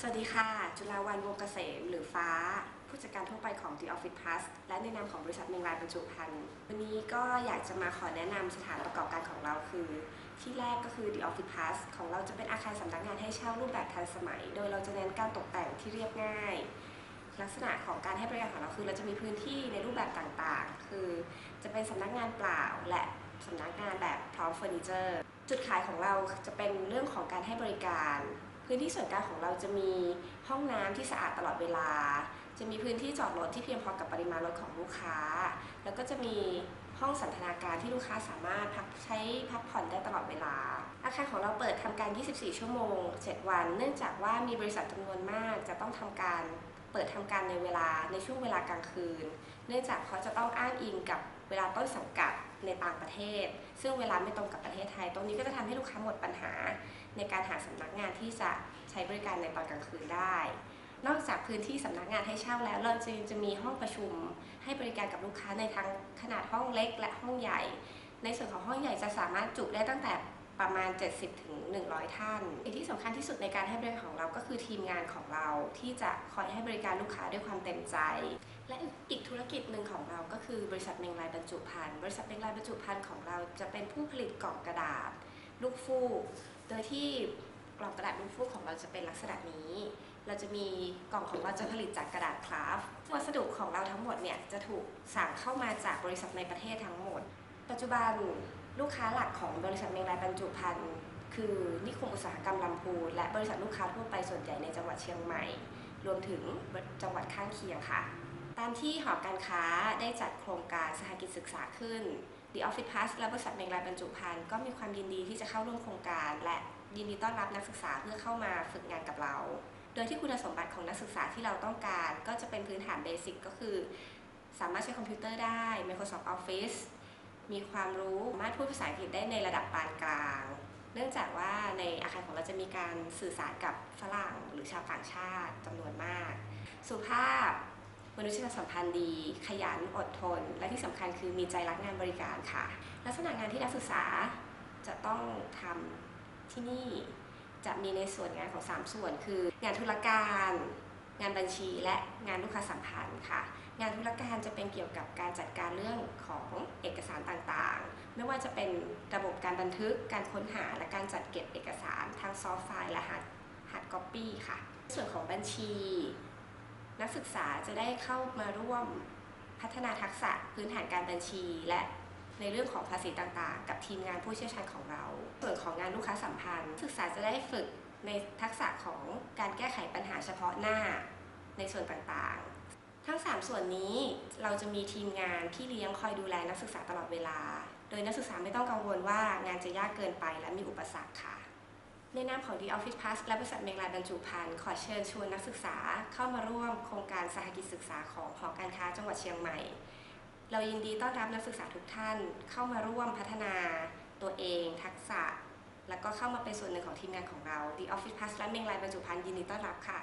สวัสดีค่ะ จุฬาวันวงเกษมหรือฟ้า ผู้จัดการทั่วไปของ The Office Plus และในนามของบริษัทเมงรายบรรจุภัณฑ์วันนี้ก็อยากจะมาขอแนะนำสถานประกอบการของเราคือ ที่แรกก็คือ The Office Plus ของเราจะเป็นอาคารสำนักงานให้เช่ารูปแบบทันสมัย โดยเราจะเน้นการตกแต่งที่เรียบง่าย ลักษณะของการให้บริการของเราคือ เราจะมีพื้นที่ในรูปแบบต่างๆ คือ จะเป็นสำนักงานเปล่าและสำนักงานแบบพร้อมเฟอร์นิเจอร์จุดขายของเราจะเป็นเรื่องของการให้บริการ พื้นที่ส่วนกลางของเราจะมีห้องน้ำที่สะอาดตลอดเวลา จะมีพื้นที่จอดรถที่เพียงพอกับปริมาณรถของลูกค้า แล้วก็จะมีห้องสันทนาการที่ลูกค้าสามารถพักใช้พักผ่อนได้ตลอดเวลา อาคารของเราเปิดทำการ 24 ชั่วโมง 7 วัน เนื่องจากว่ามีบริษัทจำนวนมากจะต้องทำการ เปิดทำการในเวลาในช่วงเวลากลางคืน เนื่องจากเขาจะต้องอ้างอิงกับเวลาต้นสังกัดในต่างประเทศ ซึ่งเวลาไม่ตรงกับประเทศไทย ตรงนี้ก็จะทำให้ลูกค้าหมดปัญหา ในการหาสำนักงานที่จะใช้บริการในตอนกลางคืนได้ นอกจากพื้นที่สำนักงานให้เช่าแล้วเราจะจะมีห้องประชุม ให้บริการกับลูกค้าในทั้งขนาดห้องเล็ก และห้องใหญ่ ในส่วนของห้องใหญ่จะสามารถจุได้ตั้งแต่ ประมาณ70ถึง100 ท่านสิ่งที่สำคัญที่สุดในการให้บริการของเราก็คือทีมงานของเราที่จะคอยให้บริการลูกค้าด้วยความเต็มใจ และอีกธุรกิจหนึ่งของเราก็คือบริษัทเมงลายบรรจุภัณฑ์บริษัทเมงลายบรรจุภัณฑ์ของเราจะเป็นผู้ผลิตกล่องกระดาษ ลูกฟูกโดยที่กล่องกระดาษลูกฟูกของเราจะเป็นลักษณะนี้ เราจะมีกล่องของเราจะผลิตจากกระดาษคราฟต์วัสดุของเราทั้งหมดเนี่ยจะถูกสั่งเข้ามาจากบริษัทในประเทศทั้งหมด ปัจจุบัน ลูกค้าหลักของบริษัทเมงรายบรรจุภัณฑ์คือนิคมอุตสาหกรรมลำพูนและบริษัทลูกค้าทั่วไปส่วนใหญ่ในจังหวัดเชียงใหม่ รวมถึงจังหวัดข้างเคียงค่ะ ตามที่หอการค้าได้จัดโครงการสหกิจศึกษาขึ้น The Office Plus และบริษัทเมงรายบรรจุภัณฑ์ก็มีความยินดีที่จะเข้าร่วมโครงการ และยินดีต้อนรับนักศึกษาเพื่อเข้ามาฝึกงานกับเรา โดยที่คุณสมบัติของนักศึกษาที่เราต้องการ ก็จะเป็นพื้นฐานเบสิกก็คือ สามารถใช้คอมพิวเตอร์ได้ Microsoft Office มีความรู้สามารถพูดภาษาอังกฤษได้ในระดับปานกลาง เนื่องจากว่าในอาคารของเราจะมีการสื่อสารกับฝรั่งหรือชาวต่างชาติจำนวนมาก สุภาพมนุษยสัมพันธ์ดี ขยันอดทน และที่สำคัญคือมีใจรักงานบริการค่ะ ลักษณะงานที่นักศึกษาจะต้องทำที่นี่จะมีในส่วนงานของ 3 ส่วนคือ งานธุรการ งานบัญชีและงานลูกค้าสัมพันธ์ค่ะ งานธุรการจะเป็นเกี่ยวกับการจัดการเรื่องของเอกสารต่างๆ ไม่ว่าจะเป็นระบบการบันทึก การค้นหา และการจัดเก็บเอกสารทั้งซอฟต์ไฟล์และฮาร์ดฮาร์ดก๊อปปี้ค่ะ ส่วนของบัญชี นักศึกษาจะได้เข้ามาร่วมพัฒนาทักษะพื้นฐานการบัญชี และในเรื่องของภาษีต่างๆ กับทีมงานผู้เชี่ยวชาญของเรา ส่วนของงานลูกค้าสัมพันธ์ ศึกษาจะได้ฝึก ในทักษะของการแก้ไขปัญหาเฉพาะหน้าในส่วนต่างๆ ทั้ง 3 ส่วนนี้เราจะมีทีมงานที่เลี้ยงคอยดูแลนักศึกษาตลอดเวลา โดยนักศึกษาไม่ต้องกังวลว่างานจะยากเกินไปและมีอุปสรรคค่ะ ในนามของ The Office Plus และบริษัทเมงลายบรรจุภัณฑ์ขอเชิญชวนนักศึกษาเข้ามาร่วมโครงการสหกิจศึกษาของหอการค้าจังหวัดเชียงใหม่ เรายินดีต้อนรับนักศึกษาทุกท่านเข้ามาร่วมพัฒนาตัวเอง ทักษะ แล้วก็เข้ามาเป็นส่วนหนึ่งของทีมงานของเรา The Office Plus และเมงลายบรรจุภัณฑ์ยินดีต้อนรับค่ะ